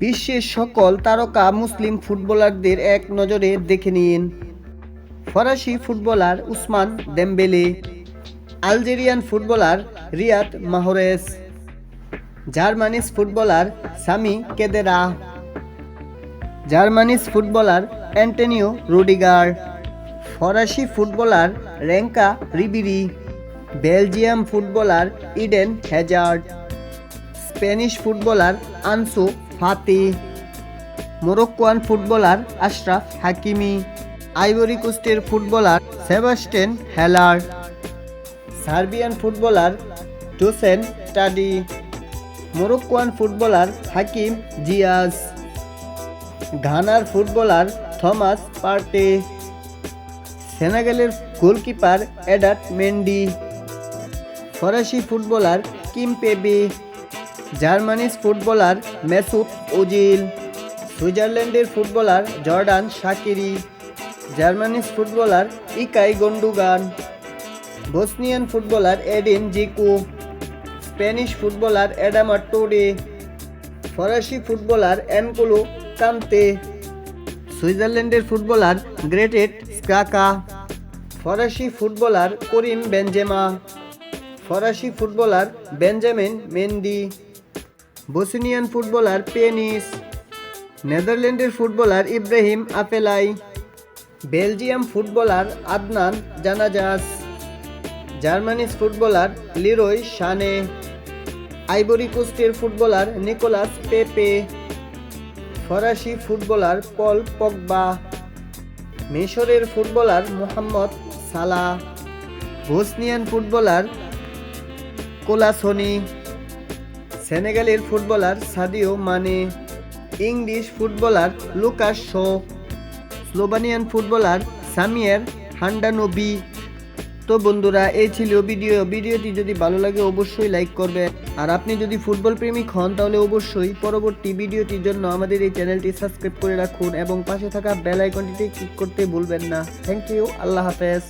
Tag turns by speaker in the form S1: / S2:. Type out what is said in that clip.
S1: বিশ্বের সকল তারকা মুসলিম ফুটবলারদের এক নজরে দেখে নিন। ফরাসি footballer Ousmane Dembele, Algerian footballer Riyad Mahrez জার্মানিস footballer Sami Khedira জার্মানিস ফুটবলার অ্যান্টনিও রুডিগার, ফরাসি footballer Franck Ribery, Belgium footballer Eden Hazard. Spanish footballer Ansu Fati, Moroccan footballer Achraf Hakimi, Ivory কোস্টের footballer Sebastien Haller Serbian footballer Dusan Tadic Moroccan footballer Hakim Ziyech ঘানার footballer Thomas Partey, সেনেগালের goalkeeper এডাট Mendy, ফরাসি footballer Kimpembe জার্মানিস footballer Mesut Ozil, সুইজারল্যান্ডের footballer Jordan Shaqiri জার্মানিস footballer Ilkay Gundogan, Bosnian footballer Edin Dzeko, Spanish footballer Adama টোডে ফরাসি footballer N'Golo Kante, সুইজারল্যান্ডের footballer গ্রেটেট Xhaka, ফরাসি footballer Karim Benzema, ফরাসি footballer Benjamin Mendy Bosnian footballer Pjanic. নেদারল্যান্ডের footballer Ibrahim Afellay Belgium footballer Adnan Januzaj. Germany's footballer Leroy Sane Ivory কোস্টের footballer Nicolas Pepe. ফরাসি footballer Paul Pogba. মিশরের footballer Mohamed Salah Bosnian footballer Kolasinac. সেনেগালের footballer Sadio Mane English footballer Lucas Shaw, Slovenian footballer Samir Handanovic. তো বন্ধুরা, এই ছিল video. ভিডিওটি যদি ভালো লাগে, অবশ্যই লাইক করবে। আর আপনি যদি ফুটবল প্রেমিক হন, তাহলে অবশ্যই পরবর্তী ভিডিওটির জন্য আমাদের এই চ্যানেলটি সাবস্ক্রাইব করে রাখুন এবং পাশে থাকা বেল আইকনটিতে ক্লিক করতে ভুলবেন না। থ্যাংক ইউ আল্লাহ হাফেজ।